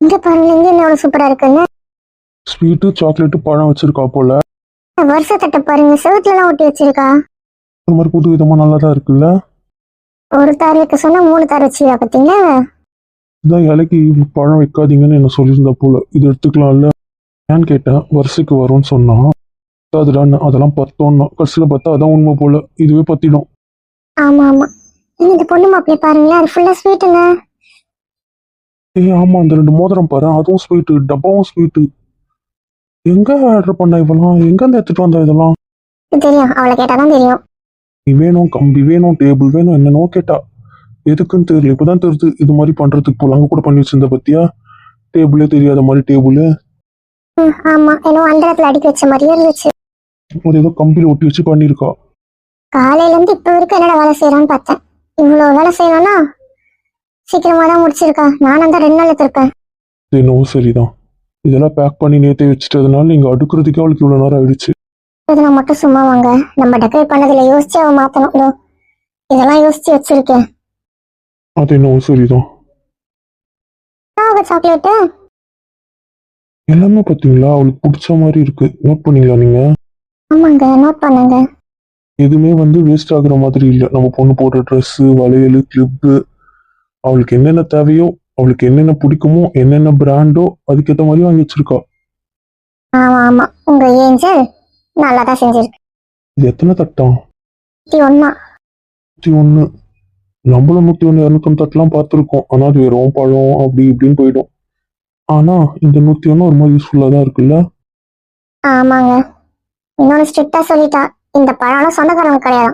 இங்க பாருங்க இங்க என்ன எவ்வளவு சூப்பரா இருக்குங்க ஸ்வீட்டு சாக்லேட்டு பழம் வச்சிருக்கா போல. வருஷ தட்டை பாருங்க செவுத்துல எல்லாம் ஒட்டி வச்சிருக்கா. ஒரு மாதிரி புது விதமா நல்லா தான் இருக்குல்ல? ஒரு தார் வைக்க சொன்னா மூணு தார் வச்சிருக்கா பாத்தீங்களா? இதான் இலைக்கு பழம் வைக்காதீங்கன்னு என்ன சொல்லியிருந்தா போல. இது எடுத்துக்கலாம்ல? ஏன்னு கேட்டேன் வருஷத்துக்கு வரும்னு சொன்னான் அதுடான்னு அதெல்லாம் பத்தோன்னா. கடைசியில் பார்த்தா அதான் உண்மை போல. இதுவே பத்திடும். ஆமா ஆமா. இந்த பொண்ணு மாப்பிள்ளை பாருங்களேன் அது ஃபுல்லா ஸ்வீட்டுங்க ஏய் ஆமா அந்த ரெண்டு மோதிரம் பாரு. அதுவும் ஸ்வீட்டு டப்பாவும் ஸ்வீட்டு எங்க ஆர்டர் பண்ண இவெல்லாம்? எங்க இருந்து எடுத்துட்டு வந்தா இதெல்லாம்? இது தெரியும். அவளை கேட்டாதான் தெரியும். நீ வேணும் கம்பி வேணும் டேபிள் வேணும் என்னென்னோ கேட்டா. எதுக்குன்னு தெரியல. இப்பதான் தெரியுது. இது மாதிரி பண்றதுக்கு போல அங்க கூட பண்ணி வச்சிருந்த பத்தியா? டேபிளே தெரியாத மாதிரி டேபிள் ஆமா. ஏதோ அண்டரத்துல அடிக்க வச்ச மாதிரியே இருந்துச்சு. அது ஏதோ கம்பியில ஒட்டி வச்சு பண்ணியிருக்கா. காலையில இருந்து இப்ப வரைக்கும் என்னடா வேலை செய்யறான்னு பார்த்தேன். இவ்வளவு வேலை செய்யணும்னா சீக்கிரமா தான் முடிச்சிருக்கா. நானும் தான் ரெண்டு நாள் எடுத்திருப்பேன் இது என்னவோ சரிதான். இதெல்லாம் பேக் பண்ணி நேத்தே வச்சுட்டதுனால நீங்க அடுக்கிறதுக்கே அவளுக்கு இவ்வளவு நேரம் ஆயிடுச்சு. இது நான் மட்டும் சும்மா வாங்க. நம்ம டெக்கரேட் பண்ணதுல யோசிச்சு அவ மாத்தணும். இதோ, இதெல்லாம் யோசிச்சு வச்சிருக்கேன். அது என்னவோ சரிதான். சாக்லேட்டு எல்லாமே பாத்தீங்களா? அவளுக்கு பிடிச்ச மாதிரி இருக்கு. நோட் பண்ணீங்களா நீங்க? ஆமாங்க நோட் பண்ணுங்க. எதுவுமே வந்து வேஸ்ட் ஆகுற மாதிரி இல்லை. நம்ம பொண்ணு போடுற ட்ரெஸ்ஸு வளையல் கிளிப்பு அவளுக்கு என்னென்ன தேவையோ அவளுக்கு என்னென்ன பிடிக்குமோ என்னென்ன பிராண்டோ அதுக்கேற்ற மாதிரி வாங்கி வச்சிருக்கா. ஆமா ஆமா. உங்க ஏஞ்சல் நல்லா தான் செஞ்சிருக்கு. இது எத்தனை தட்டம் இது ஒன்னா ஒன்று நம்மளும் நூற்றி ஒன்று இரநூத்தொன்று தட்டெல்லாம் பார்த்துருக்கோம். ஆனால் அது வெறும் பழம் அப்படி இப்படின்னு போயிடும். ஆனால் இந்த நூற்றி ஒன்று ஒரு மாதிரி யூஸ்ஃபுல்லாக தான் இருக்குல்ல? ஆமாங்க. இன்னொன்னு ஸ்ட்ரிக்டா சொல்லிட்டா இந்த பழம்லாம் சொந்தக்காரங்க கிடையாது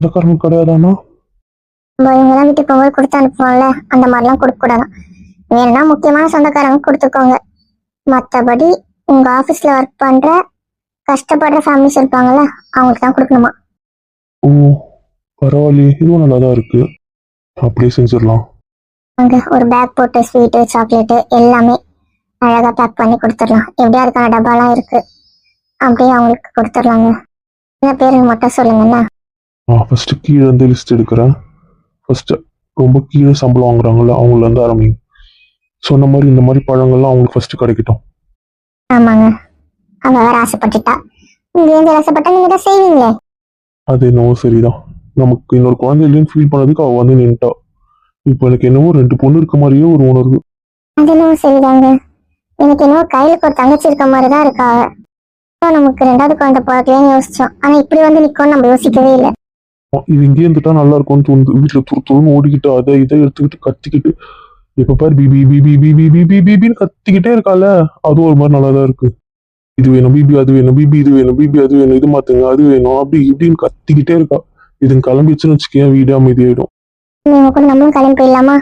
இந்த காரணம் கிடையாதானா? நம்ம இவங்க தான் வீட்டுக்கு போகும்போது கொடுத்து அனுப்புவோம்ல அந்த மாதிரிலாம் கொடுக்க கூடாதாம் வேணும்னா முக்கியமான சொந்தக்காரங்க கொடுத்துக்கோங்க. மற்றபடி உங்க ஆபீஸ்ல ஒர்க் பண்ற கஷ்டப்படுற ஃபேமிலிஸ் இருப்பாங்கல்ல அவங்களுக்கு தான் கொடுக்கணுமா? ஓ பரவாயில்லையே. இதுவும் நல்லா தான் இருக்கு. அப்படியே செஞ்சிடலாம். அங்க ஒரு பேக் போட்டு ஸ்வீட்டு சாக்லேட்டு எல்லாமே அழகா பேக் பண்ணி கொடுத்துடலாம். எப்படியா அதுக்கான டப்பாலாம் இருக்கு. அப்படியே அவங்களுக்கு கொடுத்துடலாங்க. என்ன பேருங்க மட்டும் சொல்லுங்கண்ணா ஆ ஃபர்ஸ்ட் கீழே இருந்து லிஸ்ட் எடுக்கிறேன். ஃபர்ஸ்ட் ரொம்ப கீழே சம்பளம் வாங்குறாங்கல்ல அவங்கள இருந்து ஆரம்பிங்க. சொன்ன மாதிரி இந்த மாதிரி பழங்கள்லாம் அவங்களுக்கு ஃபர்ஸ்ட் கிடைக்கட்டும். ஆமாங்க. அவ வேற ஆசைப்பட்டுட்டா. நீங்க ஏன் ஆசைப்பட்டா நீங்க தான் செய்வீங்களே? அது என்னவோ சரிதான். நமக்கு இன்னொரு குழந்தை இல்லைன்னு ஃபீல் பண்ணதுக்கு அவள் வந்து நின்ட்டா. இப்போ எனக்கு என்னவோ ரெண்டு பொண்ணு இருக்க மாதிரியே ஒரு உணர்வு. அது என்னவோ சரிதாங்க. எனக்கு என்னவோ கையிலுக்கு ஒரு தங்கச்சி இருக்க மாதிரி தான் இருக்கா அவ. நமக்கு ரெண்டாவது குழந்தை பிறக்கலன்னு யோசிச்சோம். ஆனா இப்படி வந்து நிக்கும்னு நம்ம யோசிக்கவே இல்லை. இது இங்கே இருந்துட்டா நல்லா இருக்கும்னு தோணுது வீட்டில் துரு துருன்னு ஓடிக்கிட்டு அதை இதை எடுத்துக்கிட்டு கத்திக்கிட்டு இப்போ பாரு பிபி பிபி பிபி பிபி பிபின்னு கத்திக்கிட்டே இருக்கால அதுவும் ஒரு மாதிரி நல்லா தான் இருக்கு இது வேணும் பிபி அது வேணும் பிபி இது வேணும் பிபி அது வேணும் இது மாத்துங்க அது வேணும் அப்படி இப்படின்னு கத்திக்கிட்டே இருக்கா இது கிளம்பிச்சுன்னு வச்சுக்கேன் வீடு அமைதியாயிடும் நம்மளும் கிளம்பி போயிடலாமா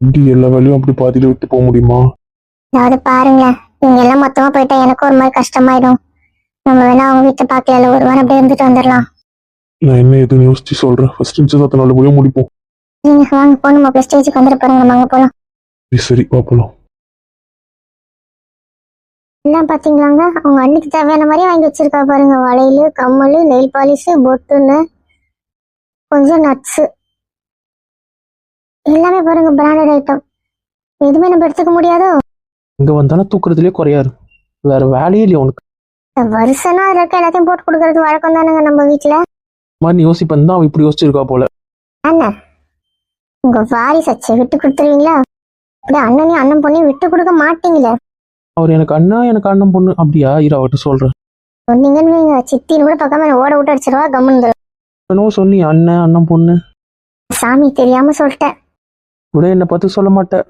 இப்படி எல்லா வேலையும் அப்படி பாதியில விட்டு போக முடியுமா அதாவது பாருங்களேன் இவங்க எல்லாம் மொத்தமா போயிட்டா எனக்கும் ஒரு மாதிரி கஷ்டமாயிடும் நம்ம வேணா அவங்க வீட்டை பார்க்கல ஒரு வாரம் அப்படியே இருந்துட்டு வந்துடலாம் நான் என்ன எதுன்னு யோசிச்சு சொல்றேன். ஃபர்ஸ்ட் நிச்சயதார்த்த நல்லபடியாக முடிப்போம். நீங்க வாங்க பொண்ணு மாப்பிள்ள ஸ்டேஜுக்கு வந்துட்டு போறாங்க நம்ம அங்க போலாம். சரி, சரி பார்ப்போம் எல்லாம் பாத்தீங்களாங்க? அவங்க அன்னைக்கு தேவையான மாதிரி வாங்கி வச்சிருக்கா பாருங்க. வளையல் கம்மல் நெயில் பாலிஷ் பொட்டுன்னு கொஞ்சம் நட்ஸ் எல்லாமே பாருங்க பிராண்டட் ஐட்டம் எதுவுமே நம்ம எடுத்துக்க முடியாதோ? இங்க வந்தாலும் தூக்குறதுலயே குறையாரு வேற வேலையே இல்லையா உனக்கு. வருஷனா இருக்க எல்லாத்தையும் போட்டு கொடுக்கறது வழக்கம் தானேங்க நம்ம வீட்டுல மாதிரி யோசிப்பேன் தான் இப்படி யோசிச்சிருக்கா போல. என்ன உங்க வாரிசு அச்சு விட்டு கொடுத்துருவீங்களா? அப்படியே அண்ணனையும் அண்ணன் பொண்ணையும் விட்டு கொடுக்க மாட்டீங்களே. அவர் எனக்கு அண்ணா எனக்கு அண்ணன் பொண்ணு. அப்படியா இரு அவர்கிட்ட சொல்றேன். சொன்னீங்கன்னு வைங்க, சித்தின்னு கூட பார்க்காம என்னை ஓட விட்டு அடிச்சிருவா கம்முன்னு என்னவோ சொன்னி அண்ணன் அண்ணன் பொண்ணு. சாமி தெரியாம சொல்லிட்டேன். கூட என்னை பார்த்து சொல்ல மாட்டேன்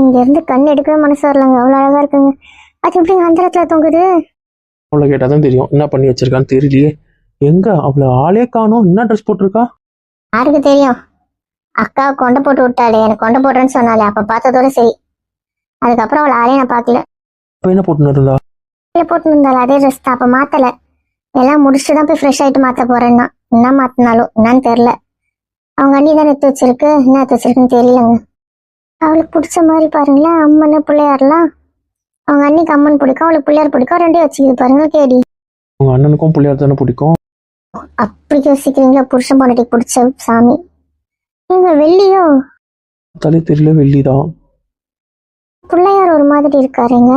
இங்க இருந்து கண் எடுக்கவே மனசு வரலங்க அவ்வளவு அழகா இருக்குங்க. அது எப்படிங்க அந்த இடத்துல தொங்குது? அவளை கேட்டாதான் தெரியும் என்ன பண்ணி வச்சிருக்கான்னு தெரியலையே. எங்க? அவளை ஆளே காணோம். என்ன ட்ரெஸ் போட்டிருக்கா? யாருக்கு தெரியும்? அக்கா கொண்டை போட்டு விட்டாளே. எனக்கு கொண்டை போடுறேன்னு சொன்னாலே அப்ப பார்த்ததோட சரி. அதுக்கப்புறம் அவளை ஆளே நான் பார்க்கல. இப்ப என்ன போட்டுன்னு இருந்தா? கீழே போட்டு இருந்தாலும் அதே ட்ரெஸ் தான். அப்ப மாத்தல. எல்லாம் முடிச்சுட்டு தான் போய் ஃப்ரெஷ் ஆயிட்டு மாத்த போறேன்னா. என்ன மாத்தினாலும் என்னன்னு தெரியல. அவங்க அண்ணி தான் எடுத்து வச்சிருக்கு. என்ன எடுத்து வச்சிருக்குன்னு தெரியலங்க. அவளுக்கு பிடிச்ச மாதிரி பாருங்களேன். அம்மன் பிள்ளையார்லாம். அவங்க அண்ணிக்கு அம்மன் பிடிக்கும் அவளுக்கு பிள்ளையார் பிடிக்கும். ரெண்டையும் வச்சுக்கிது பாருங்க கேடி. உங்க அண்ணனுக்கும் பிள்ளையார் தானே பிடிக்கும்? அப்படி யோசிக்கிறீங்களா? புருஷன் பொண்டாட்டிக்கு பிடிச்ச சாமி. நீங்க வெள்ளியோ? தலை தெரியல வெள்ளிதான். பிள்ளையார் ஒரு மாதிரி இருக்காருங்க.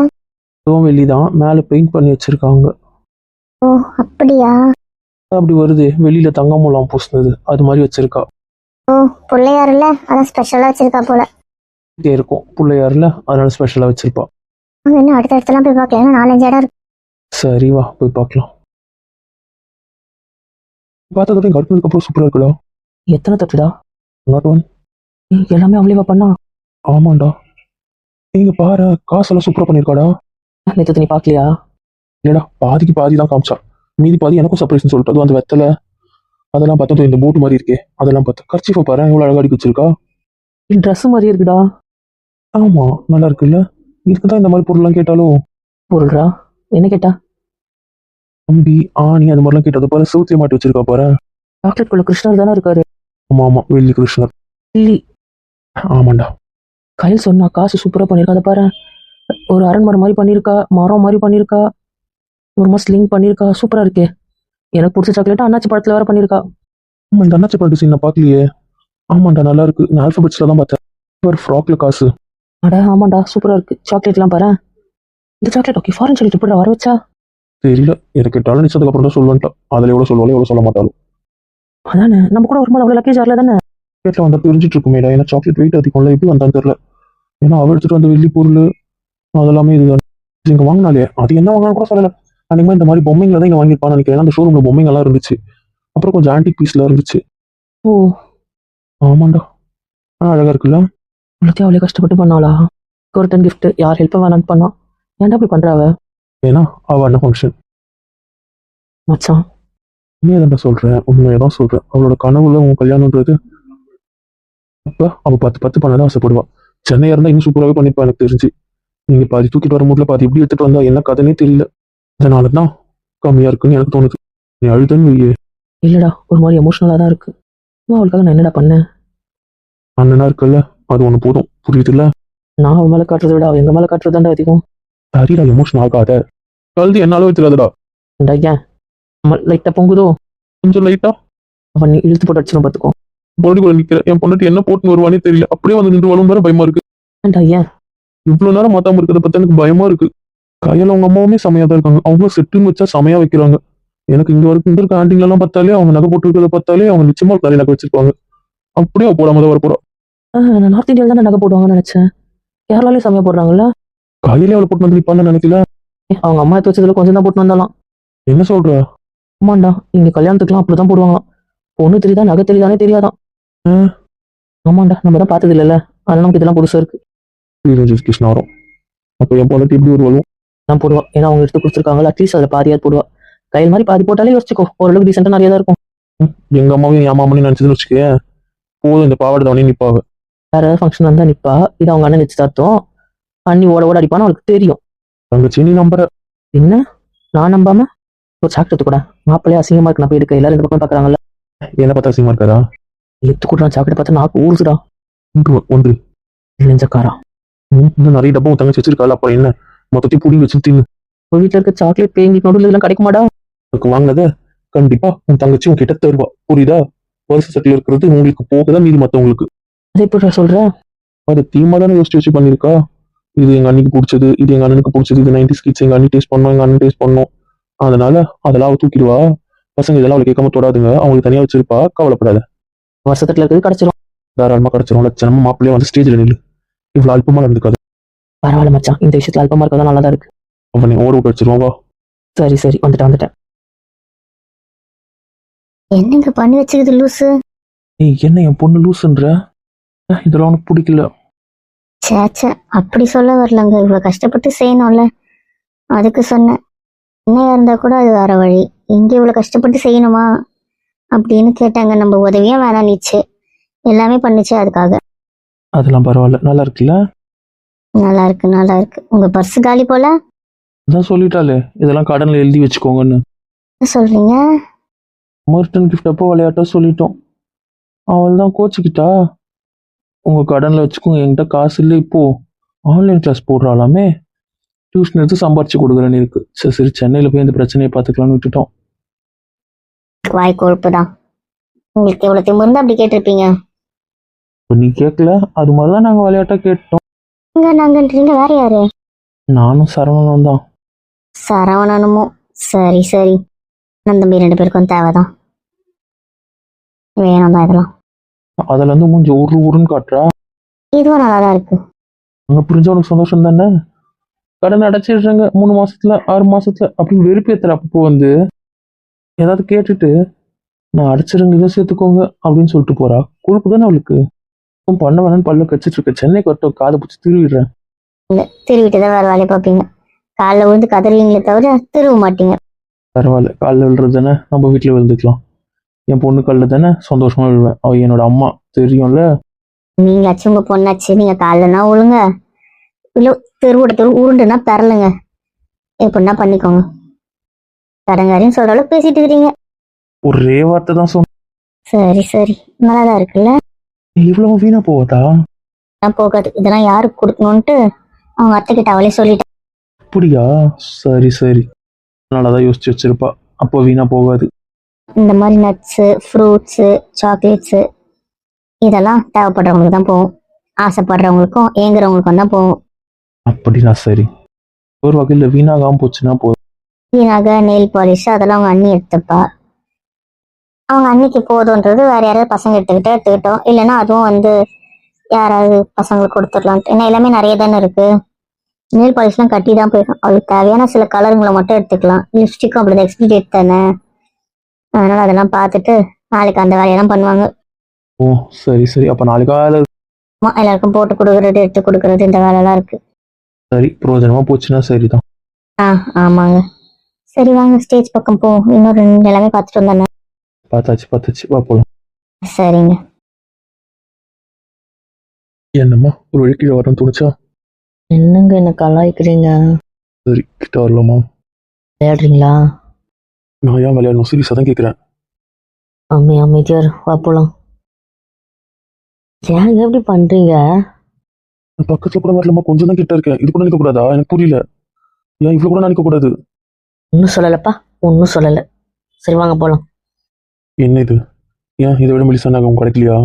இதுவும் வெளி தான் மேலே பெயிண்ட் பண்ணி வச்சிருக்காங்க. ஓ அப்படியா? அப்படி வருது. வெளியில தங்க மூலம் பூசினது. அது மாதிரி வச்சிருக்கா. ஓ பிள்ளையாருல? அதான் ஸ்பெஷலா வச்சிருக்கா போல. இங்கே இருக்கும். பிள்ளையார்ல. அதனால ஸ்பெஷலாக வச்சிருப்பா. இன்னும் அடுத்த இடத்துலாம் போய் பார்க்கலாம் ஏன்னா நாலஞ்சு இடம் இருக்கு. சரி வா. போய் பார்க்கலாம். பார்த்ததோட இங்கே அடுத்ததுக்கு அப்புறம் சூப்பராக இருக்குடா. எத்தனை தட்டுடா? நாட் ஒன் எல்லாமே அவ்வளோவா பண்ணா? ஆமாண்டா. நீங்க பாரு காசெல்லாம் சூப்பராக பண்ணியிருக்காடா நேற்று நீ பார்க்கலையா இல்லடா பாதிக்கு பாதி தான் காமிச்சா. மீதி பாதி எனக்கும் சர்ப்ரைஸ்னு சொல்லிட்டு அதுவும் அந்த வெத்தலை அதெல்லாம் பார்த்தா இந்த போட்டு மாதிரி இருக்கே. அதெல்லாம் பார்த்து கர்ச்சிஃபை பாரு எவ்வளோ அழகாக அடிக்க வச்சிருக்கா? ட்ரெஸ் மாதிரி இருக்குடா. ஆமா நல்லா இருக்குல்ல. இதுக்கு தான் இந்த மாதிரி பொருள்லாம் கேட்டாலும். பொருள்ரா? என்ன கேட்டா? தம்பி ஆணி அது மாதிரிலாம் கேட்டது பாரு சவுத்திய மாட்டி வச்சிருக்கா பாரு. சாக்லேட் குள்ள கிருஷ்ணர் தானே இருக்காரு? ஆமா ஆமா வெள்ளி கிருஷ்ணர். வெள்ளி. ஆமாண்டா. கையில் சொன்னா காசு சூப்பரா பண்ணிருக்கா அதை பாரு. ஒரு அரண்மனை மாதிரி பண்ணிருக்கா மரம் மாதிரி பண்ணிருக்கா ஒரு மாதிரி ஸ்லிங் பண்ணிருக்கா சூப்பரா இருக்கே. எனக்கு பிடிச்ச சாக்லேட் அண்ணாச்சி படத்துல வேற பண்ணிருக்கா. ஆமா இந்த அண்ணாச்சி படம் டிசைன் நான் பார்க்கலையே ஆமாண்டா நல்லா இருக்கு. நான் ஆல்பபெட்ஸ்ல தான் பார்த்தேன். ஒரு ஃப்ராக்ல காசு. அட ஆமாண்டா சூப்பரா இருக்கு. சாக்லேட்லாம் பாரு. இந்த சாக்லேட் ஓகே ஃபாரின் சொல்லிட்டு எப்படி வர வச்சா? தெரியல எனக்கு நிச்சயத்துக்கு அப்புறம் தான் சொல்லுவேன்ட்டா. அதில் எவ்வளோ சொல்லுவாலும் எவ்வளோ சொல்ல மாட்டாலும் அதானே நம்ம கூட வரும்போது அவ்வளோ லக்கேஜ் வரல தானே? வீட்டில் வந்தா பிரிஞ்சிட்டு இருக்குமேடா ஏன்னா சாக்லேட் வெயிட் அதிகம்ல எப்படி வந்தான்னு தெரியல. ஏன்னா அவள் எடுத்துட்டு வந்த வெள்ளி பொருள் அதெல்லாமே இதுதான் இங்கே வாங்கினாலே அது என்ன வாங்கினா கூட சொல்லல. அன்னைக்கு இந்த மாதிரி பொம்மைங்களை தான் இங்கே வாங்கியிருப்பான்னு நினைக்கிறேன். அந்த ஷோரூமில் பொம்மைங்கெல்லாம் இருந்துச்சு. அப்புறம் கொஞ்சம் ஆன்டிக் பீஸ்லாம் இருந்துச்சு. ஓ. ஆமாண்டா. ஆ அழகா இருக்குல்ல? எல்லாத்தையும் அவளே கஷ்டப்பட்டு பண்ணாளா? ஒருத்தன் gift யார் ஹெல்ப் வேணான்னு பண்ணா? ஏன்டா அப்படி பண்றாவ ஏன்னா அவ அண்ணன் ஃபங்க்ஷன் மச்சான். உண்மையை தான் சொல்றேன் உண்மையை தான் சொல்றேன். அவளோட கனவுல உன் கல்யாணம்ன்றது அப்ப அவ பத்து பத்து பண்ணதான் ஆசைப்படுவா. சென்னையா இருந்தா இன்னும் சூப்பராகவே பண்ணிப்பா எனக்கு தெரிஞ்சு. நீங்க பாதி தூக்கிட்டு வர முடியல பாதி எப்படி எடுத்துட்டு வந்தா என்ன கதைனே தெரியல. அதனால தான் கம்மியா இருக்குன்னு எனக்கு தோணுது. நீ அழுதன்னு இல்லடா ஒரு மாதிரி எமோஷனலா தான் இருக்கு. அவளுக்காக நான் என்னடா பண்ணேன்? அண்ணனா இருக்குல்ல அது ஒண்ணு போதும். புரியுதுல்ல? நான் அவன் மேல காட்டுறதை விட அவ எங்க மேல காட்டுறதாண்டா அதிகம். சரிடா எமோஷன் ஆகாத. கழுது என்னாலும் தெரியாதுடா ஏன் லைட்டா பொங்குதோ? கொஞ்சம் லைட்டா அவன் நீ இழுத்து போட்டு அடிச்சு பாத்துக்கோ. பொண்ணு கூட நிக்கிற. என் பொண்ணு என்ன போட்டுன்னு வருவானே தெரியல. அப்படியே வந்து நின்று வரும் வேற பயமா இருக்கு. ஏன் இவ்வளவு நேரம் மாத்தாம இருக்கிறத பத்தி எனக்கு பயமா இருக்கு. கையில அவங்க அம்மாவுமே செமையா தான் இருக்காங்க. அவங்க செட்டுன்னு வச்சா செமையா வைக்கிறாங்க. எனக்கு இங்க வரைக்கும் இங்க இருக்க எல்லாம் பார்த்தாலே அவங்க நகை போட்டு இருக்கிறத பார்த்தாலே அவங்க நிச்சயமா நிறைய நகை வச்சிருப்பாங்க. அப்படியே போடாம தான் வர போறா நான் நார்த் இந்தியால தான் நகை போடுவாங்கன்னு நினைச்சேன். கேரளாலே செமையா போடுறாங்கல்ல? கையிலே அவளை போட்டு வந்து நிப்பான்னு நினைக்கல. அவங்க அம்மா எடுத்து வச்சதுல கொஞ்சம் தான் போட்டு வந்தாலாம் என்ன சொல்ற? ஆமாண்டா இங்க கல்யாணத்துக்குலாம் அப்படிதான் போடுவாங்களாம். பொண்ணு தெரியுதா நகை தெரியுதானே தெரியாதான் ஆமாண்டா நம்ம தான் பார்த்தது இல்லைல்ல அதனால நமக்கு இதெல்லாம் புதுசா இருக்கு. ஸ்ரீரஞ்சித் கிருஷ்ணா வரும் அப்போ என் பொண்ணு எப்படி ஒரு வரும் நான் போடுவா. ஏன்னா அவங்க எடுத்து கொடுத்துருக்காங்களா அட்லீஸ்ட் அதில் பாதியாவது போடுவா. கையில் மாதிரி பாதி போட்டாலே யோசிச்சுக்கோ ஓரளவுக்கு டீசெண்டாக நிறைய தான் இருக்கும். எங்க அம்மாவையும் என் மாமனையும் நினைச்சதுன்னு வச்சுக்கேன் போதும் இந்த பாவாடை தவணையும் நிப்பாவ. வேற ஏதாவது ஃபங்க்ஷன் வந்தா நிப்பா. இது அவங்க அண்ணன் நிச்சயதார்த்தம் அண்ணி ஓட ஓட அடிப்பான்னு அவளுக்கு தெரியும். தங்கச்சி நீ நம்புற. என்ன? நான் நம்பாம? ஒரு சாக்லேட் கூட மாப்பிள்ளையே அசிங்கமா இருக்கு. நான் போய் எடுக்க. எல்லாரும் இந்த பக்கம் பாக்குறாங்கல்ல. என்ன பார்த்தா அசிங்கமா இருக்காரா எடுத்து கூட சாக்லேட் பார்த்தா நாக்கு ஊறுசுடா ஒன்று ஒன்று. நெஞ்சக்காரா. ம், இன்னும் நிறைய டப்பா தங்கச்சி வச்சிருக்காள்? அப்புறம் என்ன? மொத்தத்தையும் புடி வச்சு தின்னு. உன் வீட்டுல இருக்க சாக்லேட் பேங்கி நடுவில் இதெல்லாம் கிடைக்குமாடா? உனக்கு வாங்கினத கண்டிப்பா உன் தங்கச்சி உன்கிட்ட தருவா. புரியுதா? வருஷ சட்டில் இருக்கிறது உங்களுக்கு போகதான் மீதி மத்தவங்களுக்கு. அதே எப்படி சொல்ற. அது தீமா தானே யோசிச்சு வச்சு பண்ணிருக்கா இது எங்க அண்ணிக்கு பிடிச்சது இது எங்க அண்ணனுக்கு பிடிச்சது இது நைன்டி ஸ்கிட்ஸ் எங்க அண்ணி டேஸ்ட் பண்ணோம் எங்க அண்ணன் டேஸ்ட் பண்ணோம். அதனால அதெல்லாம் அவ தூக்கிடுவா. பசங்க இதெல்லாம் அவளுக்கு கேட்காம தொடாதுங்க. அவங்களுக்கு தனியா வச்சிருப்பா. கவலைப்படாத. வருஷத்துல இருக்கிறது கிடைச்சிரும். தாராளமா கிடைச்சிரும். லட்சணமா மாப்பிள்ளையே வந்து ஸ்டேஜ்ல நில்லு. இவ்வளவு அல்பமா நடந்துக்காது. பரவாயில்ல மச்சான். இந்த விஷயத்துல அல்பமா இருக்கதான் நல்லா தான் இருக்கு. அவனை ஓட விட்டு வச்சிருவான் வா. சரி சரி. வந்துட்டேன் வந்துட்டேன். என்னங்க பண்ணி வச்சுக்குது லூசு? ஏய் என்ன என் பொண்ணு லூசுன்ற? இதெல்லாம் உனக்கு பிடிக்கல. சேச்சே அப்படி சொல்ல வரலங்க. இவ்வளவு கஷ்டப்பட்டு செய்யணும்ல. அதுக்கு சொன்னேன். என்னையா இருந்தா கூட அது வேற வழி. இங்க இவ்வளவு கஷ்டப்பட்டு செய்யணுமா? அப்படின்னு கேட்டாங்க. நம்ம உதவியா வேணாம் நீச்சு. எல்லாமே பண்ணுச்சு அதுக்காக. அதெல்லாம் பரவாயில்ல. நல்லா இருக்குல்ல? நல்லா இருக்கு நல்லா இருக்கு. உங்க பர்ஸ் காலி போல? அதான் சொல்லிட்டாலே இதெல்லாம் கடன்ல எழுதி வச்சுக்கோங்கன்னு. என்ன சொல்றீங்க? மர்டன் கிஃப்ட் அப்போ விளையாட்டா சொல்லிட்டோம். அவள் தான் கோச்சுக்கிட்டா? உங்க கடன்ல வச்சுக்கோங்க என்கிட்ட காசு இல்லை இப்போ ஆன்லைன் கிளாஸ் போடுறாளாமே. டியூஷன் எடுத்து சம்பாரிச்சு கொடுக்குறேன்னு இருக்கு. சரி சரி சென்னையில போய் இந்த பிரச்சனையை பார்த்துக்கலாம்னு விட்டுட்டோம். வாய் கொழுப்பு தான் உங்களுக்கு எவ்வளவு திமிர்ந்து அப்படி கேட்டிருப்பீங்க. இப்போ நீ கேட்கல அது மாதிரிதான் நாங்க விளையாட்டா கேட்டோம். ஏங்க, நாங்கன்றீங்க வேற யாரு? நானும் சரவணனும் தான். சரவணனுமோ? சரி சரி. நம் தம்பி ரெண்டு பேருக்கும் தேவைதான். வேணும் தான் இதெல்லாம். அதுல இருந்து மூஞ்சி உரு உருன்னு காட்டுறா. இதுவும் நல்லா தான் இருக்கு. அங்க புரிஞ்ச உனக்கு சந்தோஷம் தானே? கடன் அடைச்சிடுறாங்க. மூணு மாசத்துல ஆறு மாசத்துல அப்படின்னு வெறுப்பேத்துற அப்போ வந்து. ஏதாவது கேட்டுட்டு நான் அடைச்சிருங்க இதை சேர்த்துக்கோங்க அப்படின்னு சொல்லிட்டு போறா. கொழுப்பு தானே அவளுக்கு? பண்ண வேணான்னு பல்ல கச்சிட்டு இருக்க. சென்னைக்கு வரட்டும் காதை பிடிச்சி திருவிடுறேன். இல்ல திருவிட்டு தான் வேற வேலையை பார்ப்பீங்க. காலைல விழுந்து கதறுவீங்களே தவிர திரும்ப மாட்டீங்க. பரவாயில்ல காலில் விழுறது தானே? நம்ம வீட்டில் விழுந்துக்கலாம். என் பொண்ணு காலில் தானே? சந்தோஷமா விழுவேன். அவ என்னோட அம்மா தெரியும்ல? நீங்களாச்சும் உங்க பொண்ணாச்சு நீங்க காலைலனா ஒழுங்க இல்ல தெருவோட தெரு உருண்டுனா தரலுங்க. எப்படின்னா பண்ணிக்கோங்க. கடங்காரின்னு சொல்ற அளவுக்கு பேசிட்டு இருக்கிறீங்க. ஒரே வார்த்தை தான் சொன்னேன் சரி சரி. நல்லாதான் இருக்குல்ல? இவ்வளவு வீணா போவதா நான் போகாது. இதெல்லாம் யாருக்கு கொடுக்கணும்ட்டு அவங்க அத்தை கிட்ட அவளே சொல்லிட்டேன் அப்படியா? சரி சரி. நல்லாதான் யோசிச்சு வச்சிருப்பா. அப்போ வீணா போகாது. இந்த மாதிரி நட்ஸு ஃப்ரூட்ஸு சாக்லேட்ஸு இதெல்லாம் தேவைப்படுறவங்களுக்கு தான் போகும். ஆசைப்படுறவங்களுக்கும் ஏங்குறவங்களுக்கும் தான் போகும். அப்படின்னா சரி. ஒரு வகையில் வீணாகாம போச்சுன்னா போதும். வீணாக நெயில் பாலிஷ் அதெல்லாம் அவங்க அண்ணி எடுத்துப்பா. அவங்க அன்னிக்கு போதுன்றது வேற யாராவது பசங்க எடுத்துக்கிட்டே எடுத்துக்கிட்டோம். இல்லைன்னா அதுவும் வந்து யாராவது பசங்களுக்கு கொடுத்துடலான்ட்டு. ஏன்னா எல்லாமே நிறைய தானே இருக்கு. நெயில் பாலிஷ்லாம் கட்டி தான் போயிடும். அவளுக்கு தேவையான சில கலருங்களை மட்டும் எடுத்துக்கலாம். லிப்ஸ்டிக்கும் அப்படி எக்ஸ்பிரி டேட் தானே. அதனால அதெல்லாம் பார்த்துட்டு நாளைக்கு அந்த வேலையெல்லாம் பண்ணுவாங்க. ஓ சரி சரி. அப்போ நாளைக்கு காலை ஆமா, எல்லாருக்கும் போட்டு கொடுக்கறது எடுத்து கொடுக்கறது இந்த வேலைலாம் இருக்கு. சரி பிரயோஜனமா போச்சுன்னா சரிதான். ஆ ஆமாங்க. சரி வாங்க ஸ்டேஜ் பக்கம் போ இன்னும் ரெண்டு எல்லாமே பார்த்துட்டு வந்தானே பார்த்தாச்சு பார்த்தாச்சு. வா போலாம். சரிங்க. என்னம்மா ஒரு வழி கீழே வரணும் தோணுச்சா? என்னங்க என்ன கலாய்க்கிறீங்க? சரி கிட்ட வரலாமா? விளையாடுறீங்களா? நான் ஏன் விளையாடணும் சீரியஸாக தான் கேட்குறேன் அம்மி அமைதியார் வா போலாம். ஏங்க எப்படி பண்றீங்க? பக்கத்தில் கூட வரலாமா கொஞ்சம் தான் கிட்ட இருக்கேன். இது கூட நிற்க கூடாதா? எனக்கு புரியல. ஏன் இவ்வளோ கூட நினைக்க கூடாது? ஒன்றும் சொல்லலப்பா ஒன்றும் சொல்லலை. சரி வாங்க போலாம். என்ன இது? ஏன் இதை விட மெலிசா நாங்கள் உங்க கிடைக்கலையா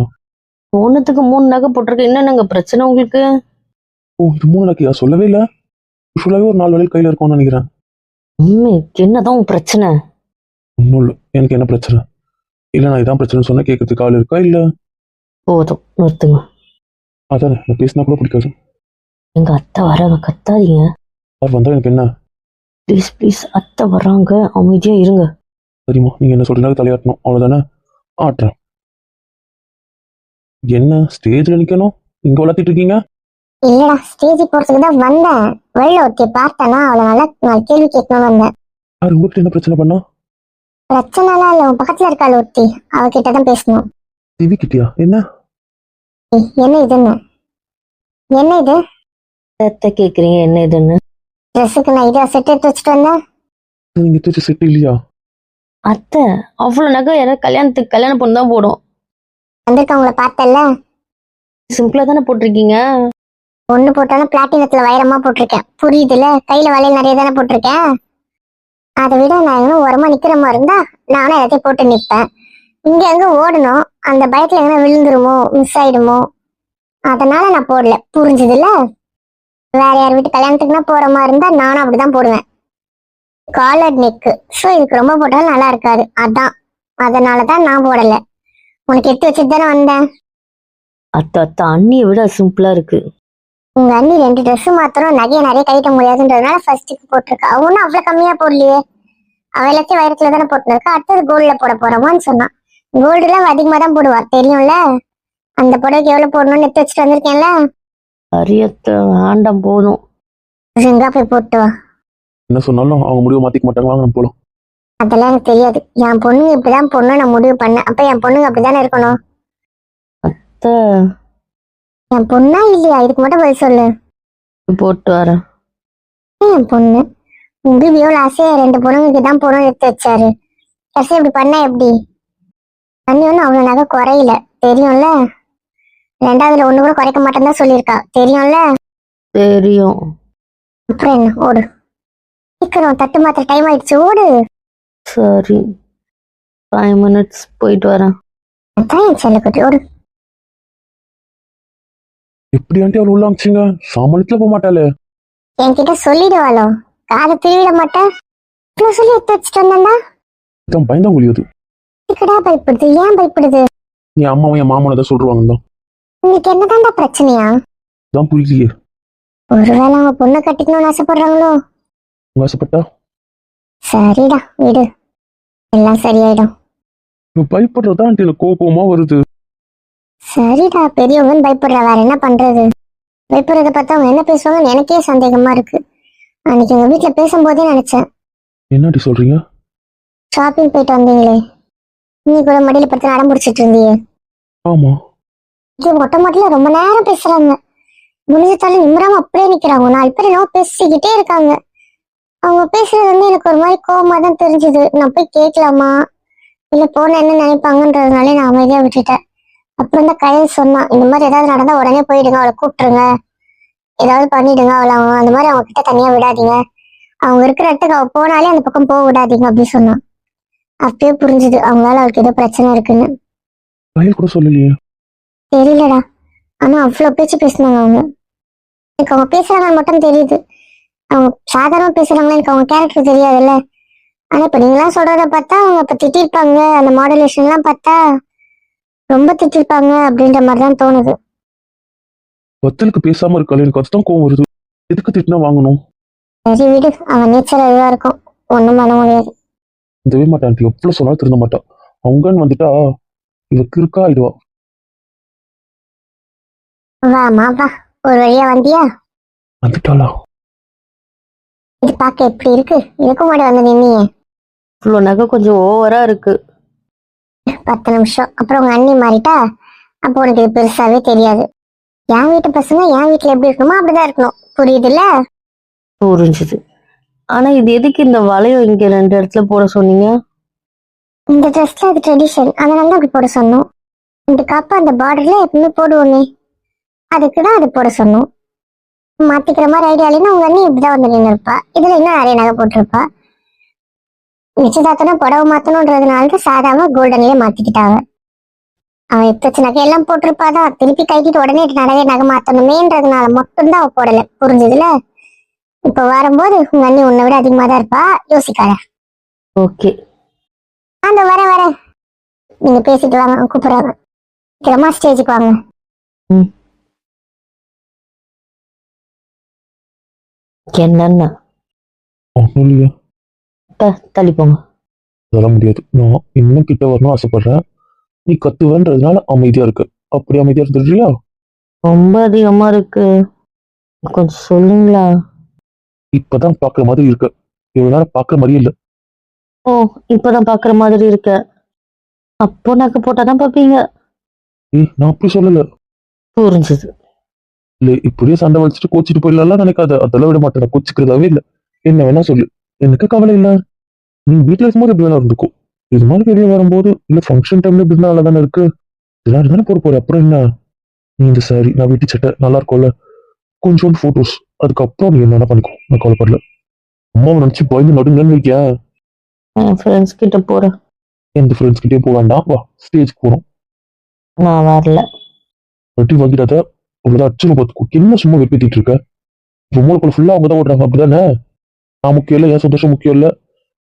ஒன்றுத்துக்கு மூணு நகை போட்டிருக்க. என்னென்னங்க பிரச்சனை உங்களுக்கு? ஓ இது மூணு லக்கியா சொல்லவே இல்லை. யூஸ்வலாகவே ஒரு நாலு வேலையில் கையில் இருக்கும்னு நினைக்கிறேன். உண்மை என்னதான் உன் பிரச்சனை? ஒன்றும் இல்லை. எனக்கு என்ன பிரச்சனை? இல்லை நான் இதான் பிரச்சனை சொன்னா கேட்கறதுக்கு ஆள் இருக்கா? இல்லை. போதும். நிறுத்துங்க. அதான் நான் பேசினா கூட பிடிக்காது. எங்க அத்தை வராங்க கத்தாதீங்க. யார் வந்தா எனக்கு என்ன? ப்ளீஸ் ப்ளீஸ் அத்தை வராங்க அமைதியா இருங்க. சரிம்மா நீங்க என்ன சொல்றீங்க தலையாட்டணும். அவ்வளவுதானே? ஆட்டுறேன் என்ன ஸ்டேஜ்ல நிக்கணும்? இங்க வளர்த்திட்டு இருக்கீங்க? இல்லடா ஸ்டேஜ் போறதுக்கு தான் வந்தேன். வெளில ஒருத்தி பார்த்தேன்னா அவளை நல்லா நான் கேள்வி கேட்கணும் வந்தேன். யார் உங்ககிட்ட என்ன பிரச்சனை பண்ணா? பிரச்சனைலாம் இல்லை. உன் பக்கத்துல இருக்காள் ஒருத்தி. அவகிட்ட தான் பேசணும். திவி கிட்டியா? என்ன? ஏய், என்ன இதுன்னு? என்ன இது? அத்தை கேக்குறீங்க. என்ன இதுன்னு? ட்ரெஸ்ஸுக்கு நான் இதை செட் எடுத்து வச்சுட்டு வந்தேன். நீங்க தூச்சி செட் இல்லையா? அத்தை அவ்வளோ நகை யாராவது கல்யாணத்துக்கு கல்யாணம் பொண்ணு தான் போடும். வந்திருக்கவங்கள பார்த்தல சிம்பிளா தானே போட்டிருக்கீங்க? ஒண்ணு போட்டாலும் பிளாட்டினத்துல வைரமா போட்டிருக்கேன். புரியுதுல கையில வளையல் நிறைய தானே போட்டிருக்கேன்? அதை விட நான் இன்னும் ஓரமா நிக்கிற மாதிரி இருந்தா நானும் எல்லாத்தையும் போட்டு நிப்பேன். இங்க எங்க ஓடணும்? அந்த பயத்துல எங்கன்னா விழுந்துருமோ? மிஸ் ஆயிடுமோ? அதனால நான் போடல. புரிஞ்சுதுல வேற யார் வீட்டு கல்யாணத்துக்குனா போற மாதிரி இருந்தா நானும் அப்படிதான் போடுவேன். காலர் நெக்கு ஸோ இதுக்கு ரொம்ப போட்டாலும் நல்லா இருக்காது. அதான். அதனாலதான் நான் போடல. உனக்கு எடுத்து வச்சுட்டு தானே வந்தேன்? அத்தை அத்தை அண்ணியை விட சிம்பிளா இருக்கு. உங்க அண்ணி ரெண்டு ட்ரெஸ் மாத்திரம் நகையை நிறைய கழிக்க முடியாதுன்றதுனால ஃபர்ஸ்ட்டுக்கு போட்டிருக்கா. ஒன்னும் அவ்வளவு கம்மியா போடலையே. அவ எல்லாத்தையும் வைரத்துல தானே போட்டுருக்கா. அடுத்தது கோல்ட்ல போட போறோமான்னு சொன்னான். கோல்டுல அதிகமா தான் போடுவா. தெரியும்ல? அந்த புடவைக்கு எவ்வளவு போடணும்னு எடுத்து வச்சுட்டு வந்திருக்கேன்ல? அரியத்தை வேண்டாம் போதும். எங்கா போய் போட்டு வா. என்ன சொன்னாலும் அவங்க முடிவு மாத்திக்க மாட்டாங்க. வாங்க போலாம். அதெல்லாம் எனக்கு தெரியாது. என் பொண்ணுங்க இப்படிதான் பொண்ணு நான் முடிவு பண்ணேன். அப்ப என் பொண்ணுங்க அப்படிதானே இருக்கணும்? அத்தை. என் பொண்ணா இல்லையா? இதுக்கு மட்டும் பதில் சொல்லு. போட்டு வரேன் என் பொண்ணு? எவ்வளவு ஆசையா ரெண்டு பொண்ணுங்களுக்கு தான் பொண்ணு எடுத்து வச்சாரு. கடைசி இப்படி பண்ணா எப்படி? அண்ணி ஒன்றும் அவ்வளவு நகை குறையல. தெரியும்ல? ரெண்டாவதுல ஒண்ணு கூட குறைக்க மாட்டேன்னு தான் சொல்லியிருக்கா. தெரியும்ல? தெரியும். அப்புறம் என்ன? ஓடு. சீக்கிரம் தட்டு மாத்திர டைம் ஆயிடுச்சு. ஓடு. சரி. ஃபைவ் மினிட்ஸ் போயிட்டு வரேன். அதான் என் செல்லக்குட்டி. ஓடு. எப்படி ஆண்டி அவள் உள்ள அமிச்சிங்க சாமானியத்துல போக மாட்டாளே. என்கிட்ட சொல்லிடுவாளோ காதை திருவிட மாட்டேன் இவ்வளவு சொல்லி எடுத்து வச்சுட்டு வந்தேன்டா. தான் பயந்தாங்குழி அது இதுக்குடா பயப்படுது? ஏன் பயப்படுது? என் அம்மாவும் என் மாமனும் தான் சொல்றாங்க தான் உங்களுக்கு என்னதான்டா பிரச்சனையா? தான் புரியலையே ஒருவேளை அவங்க பொண்ணை கட்டிக்கணும்னு ஆசைப்படுறாங்களோ? உங்க ஆசைப்பட்டா? சரிடா விடு. எல்லாம் சரியாயிடும். பயப்படுறதா ஆண்டி? எனக்கு கோபமா வருது. சரிடா பெரியவங்கன்னு பயப்படுற வேற என்ன பண்றது? பயப்படுறத பார்த்தா அவங்க என்ன பேசுவாங்கன்னு எனக்கே சந்தேகமா இருக்கு. அன்னைக்கு எங்க வீட்டுல பேசும்போதே நினைச்சேன். என்னடி சொல்றீங்க? ஷாப்பிங் போயிட்டு வந்தீங்களே. நீ கூட மடியில படுத்து அடம் பிடிச்சிட்டு இருந்தியே. ஆமா. இங்க மொட்டை மாட்டில ரொம்ப நேரம் பேசுறாங்க. முடிஞ்சத்தாலும் நிம்மராம அப்படியே நிக்கிறாங்க. நாலு பேர் என்னவோ பேசிக்கிட்டே இருக்காங்க. அவங்க பேசுறது வந்து எனக்கு ஒரு மாதிரி கோவமா தான் தெரிஞ்சது. நான் போய் கேட்கலாமா? இல்ல போன என்ன நினைப்பாங்கன்றதுனாலே நான் அமைதியா விட்டுட்டேன். அப்புறம் தான் கையில் சொன்னான் இந்த மாதிரி ஏதாவது நடந்தா உடனே போயிடுங்க அவளை கூப்பிட்டுருங்க. ஏதாவது பண்ணிடுங்க அவளை அவங்க அந்த மாதிரி அவங்க கிட்ட தனியா விடாதீங்க. அவங்க இருக்கிற இடத்துக்கு அவ போனாலே அந்த பக்கம் போக விடாதீங்க அப்படின்னு சொன்னான். அப்பயே புரிஞ்சுது அவங்களால அவளுக்கு ஏதோ பிரச்சனை இருக்குன்னு. கையில் கூட சொல்லலையே? தெரியலடா. ஆனா அவ்வளவு பேச்சு பேசினாங்க அவங்க. எனக்கு அவங்க பேசுறாங்கன்னு மட்டும் தெரியுது. அவங்க சாதாரணமா பேசுறாங்களா எனக்கு அவங்க கேரக்டர் தெரியாதுல்ல. ஆனா இப்ப நீங்களாம் சொல்றத பார்த்தா அவங்க இப்ப திட்டிருப்பாங்க அந்த மாடுலேஷன் எல்லாம் பார்த்தா. ரொம்ப திட்டிருப்பாங்க அப்படின்ற மாதிரி தான் தோணுது. வத்தலுக்கு பேசாம இருக்காள் எனக்கு அதுதான் கோவம் வருது. எதுக்கு திட்டினா வாங்கணும்? சரி விடு அவன் நேச்சர் அதுவா இருக்கும். ஒண்ணும் பண்ண முடியாது. இந்த மாட்டான். ஆண்டி எவ்வளவு சொன்னாலும் திருந்த மாட்டான். அவங்கன்னு வந்துட்டா இவ கிறுக்கா ஆயிடுவா. வா ஒரு வழியா வந்தியா? வந்துட்டாளா? இது பார்க்க எப்படி இருக்கு? இதுக்கு முன்னாடி வந்து நின்னியே இவ்வளோ நகை கொஞ்சம் ஓவரா இருக்கு. பத்து நிமிஷம். அப்புறம் உங்க அண்ணி மாறிட்டா? அப்போ உனக்கு இது பெருசாவே தெரியாது. என் வீட்டு பசங்க என் வீட்டுல எப்படி இருக்கணுமோ அப்படிதான் இருக்கணும். புரியுதுல்ல? புரிஞ்சுது. ஆனா இது எதுக்கு இந்த வளையம் இங்க ரெண்டு இடத்துல போட சொன்னீங்க? இந்த ட்ரெஸ்ல அது ட்ரெடிஷன் அதனால தான் அப்படி போட சொன்னோம். இந்த கப்பு அந்த பார்டர்ல எப்பவுமே போடுவோமே. அதுக்கு தான் அது போட சொன்னோம். மாத்திக்கிற மாதிரி ஐடியா இல்லைன்னா உங்க அண்ணி இப்படிதான் வந்து நின்று இருப்பா இதுல இன்னும் நிறைய நகை போட்டிருப்பா. நிச்சயதார்த்தம் புடவை மாத்தணுன்றதுனால தான் சாதாரண கோல்டன்லயே மாத்திக்கிட்டாங்க. அவன் எத்தச்சு நகை எல்லாம் போட்டிருப்பாதான். திருப்பி கைக்கிட்டு உடனே நிறைய நகை மாத்தணுமேன்றதுனால மட்டும்தான் அவ போடல. புரிஞ்சுதுல இப்ப வரும்போது உங்க அண்ணி உன்னை விட அதிகமா தான் இருப்பா. யோசிக்காத. ஓகே அந்த வர வர. நீங்க பேசிட்டு வாங்க கூப்பிடுறாங்க சீக்கிரமா ஸ்டேஜுக்கு வாங்க. என்னன்னா த- தள்ளி போங்க அதெல்லாம் முடியாது. நான் இன்னும் கிட்ட வரணும் ஆசைப்படுறேன். நீ கத்துவேன்றதுனால அமைதியா இருக்கு. அப்படி அமைதியா இருந்துடுறியா ரொம்ப அதிகமா இருக்கு. கொஞ்சம் சொல்லுங்களா? இப்பதான் பாக்குற மாதிரி இருக்கு. இவ்வளவு நேரம் பாக்குற மாதிரியே இல்ல. ஓ இப்பதான் பாக்குற மாதிரி இருக்க. அப்போ நகை போட்டாதான் பாப்பீங்க ஏய் நான் அப்படி சொல்லல. புரிஞ்சுது. இல்ல இப்படியே சண்டை வச்சுட்டு கோச்சிட்டு போயிடலாம் நினைக்காத. அதெல்லாம் விட மாட்டேன். கோச்சிக்கிறதாவே இல்ல. என்ன வேணா சொல்லு. எனக்கு கவலை இல்ல. நீ வீட்டுல இருக்கும்போது எப்படி வேணா இருந்துக்கோ. இது மாதிரி வெளியே வரும்போது இல்ல ஃபங்க்ஷன் டைம்ல இப்படி நல்லா தானே இருக்கு? இதெல்லாம் தானே போட போற. அப்புறம் என்ன? நீ இந்த சாரி நான் வீட்டு சட்டை நல்லா இருக்கும்ல. கொஞ்சோண்டு போட்டோஸ் அதுக்கப்புறம் நீ என்ன பண்ணிக்கோ? நான் கவலைப்படல. அம்மாவை நினைச்சு பயந்து நடுங்கன்னு வைக்கியா என் ஃப்ரெண்ட்ஸ் கிட்ட போறேன் எந்த ஃப்ரெண்ட்ஸ் கிட்டே போக வேண்டாம். வா ஸ்டேஜ் போறோம். நான் வரல. வெட்டி வாங்கிடாத. அவ்வளவுதான் அச்சுன்னு பார்த்துக்கோ என்ன சும்மா வெப்பித்திட்டு இருக்க? இப்போ மூளைக்குள்ள ஃபுல்லா அவங்க தான் ஓடுறாங்க. அப்படிதானே? நான் முக்கியம் இல்லை என் சந்தோஷம் முக்கியம் இல்லை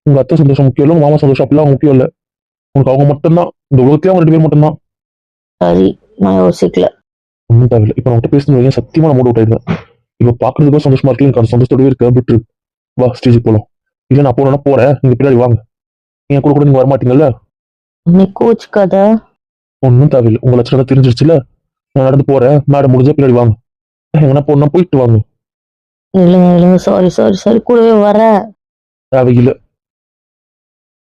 உங்க அத்தை சந்தோஷம் முக்கியம் இல்லை உங்க மாமா சந்தோஷம் அப்படிலாம் முக்கியம் இல்லை. உனக்கு அவங்க மட்டும்தான் இந்த உலகத்திலே அவங்க ரெண்டு பேர் மட்டும்தான். சரி நான் யோசிக்கல. ஒன்றும் தேவையில்லை. இப்போ நான் பேசணும் சத்தியமா நான் மூட விட்டாயிருந்தேன் இப்போ பாக்குறதுக்கும் சந்தோஷமா இருக்கு எனக்கு அந்த சந்தோஷத்தோடவே இருக்க விட்டு வா ஸ்டேஜுக்கு போலாம். இல்லை நான் போனா போறேன் நீங்க பின்னாடி வாங்க. என் கூட கூட நீங்க வரமாட்டீங்கல்ல? கோச்சுக்காத. ஒன்றும் தேவையில்லை. உங்க லட்சணம் தெரிஞ்சிருச்சுல நான் நடந்து போறேன் மேடம் முடிஞ்சா பின்னாடி வாங்க. எங்கன்னா போனா போயிட்டு வாங்க. இல்லைங்க இல்லைங்க சாரி சாரி சாரி கூடவே வர தேவையில்லை